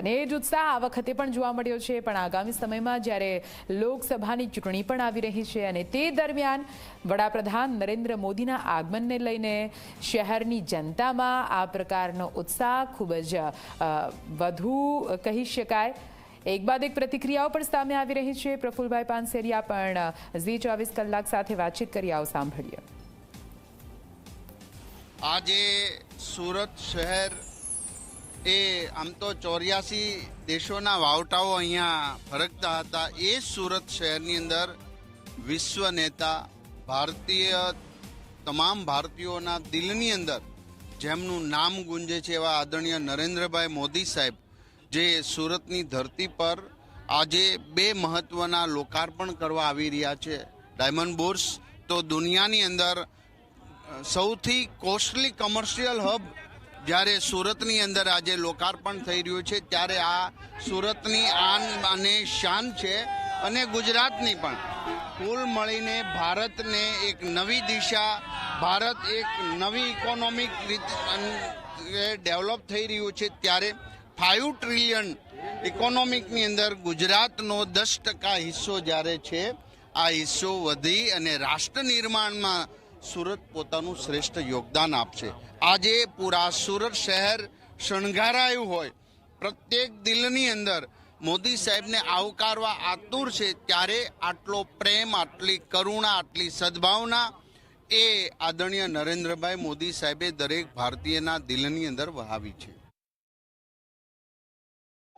અને એ જ ઉત્સાહ આ વખતે પણ જોવા મળ્યો છે. પણ આગામી સમયમાં જ્યારે લોકસભાની ચૂંટણી પણ આવી રહી છે અને તે દરમિયાન વડાપ્રધાન નરેન્દ્ર મોદીના આગમનને લઈને શહેરની જનતામાં આ પ્રકારનો ઉત્સાહ ખૂબ જ વધુ કહી શકાય. એક બાદ એક પ્રતિક્રિયાઓ પણ સામે આવી રહી છે. પ્રફુલભાઈ પાનસેરિયા પણ ઝી ચોવીસ કલાક સાથે વાતચીત કરી આવો સાંભળીએ. આજે સુરત શહેર એ આમ તો ચોર્યાસી દેશોના વાવટાઓ અહીંયા ફરકતા હતા. એ સુરત શહેરની અંદર વિશ્વ નેતા, ભારતીય તમામ ભારતીયોના દિલની અંદર જેમનું નામ ગુંજે છે એવા આદરણીય નરેન્દ્રભાઈ મોદી સાહેબ, જે સુરતની ધરતી પર આજે બે મહત્વના લોકાર્પણ કરવા આવી રહ્યા છે. ડાયમંડ બોર્સ તો દુનિયાની અંદર સૌથી કોસ્ટલી કમર્શિયલ હબ જ્યારે સુરતની અંદર આજે લોકાર્પણ થઈ રહ્યું છે, ત્યારે આ સુરતની આન અને શાન છે અને ગુજરાતની પણ. કુલ મળીને ભારતને એક નવી દિશા, ભારત એક નવી ઇકોનોમિક રીતે ડેવલપ થઈ રહ્યું છે, ત્યારે ફાઇવ ટ્રિલિયન ઇકોનોમિકની અંદર ગુજરાતનો દસ ટકા હિસ્સો જ્યારે છે, આ હિસ્સો વધી અને રાષ્ટ્ર નિર્માણમાં સુરત પોતાનું શ્રેષ્ઠ યોગદાન આપશે. આજે પૂરા સુરત શહેર શણગારાયું હોય. પ્રત્યેક દિલની અંદર મોદી સાહેબને આવકારવા આતુર છે, ત્યારે આટલો પ્રેમ, આટલી કરુણા, આટલી સદભાવના એ આદરણીય નરેન્દ્રભાઈ મોદી સાહેબે દરેક ભારતીયના દિલની અંદર વહાવી છે.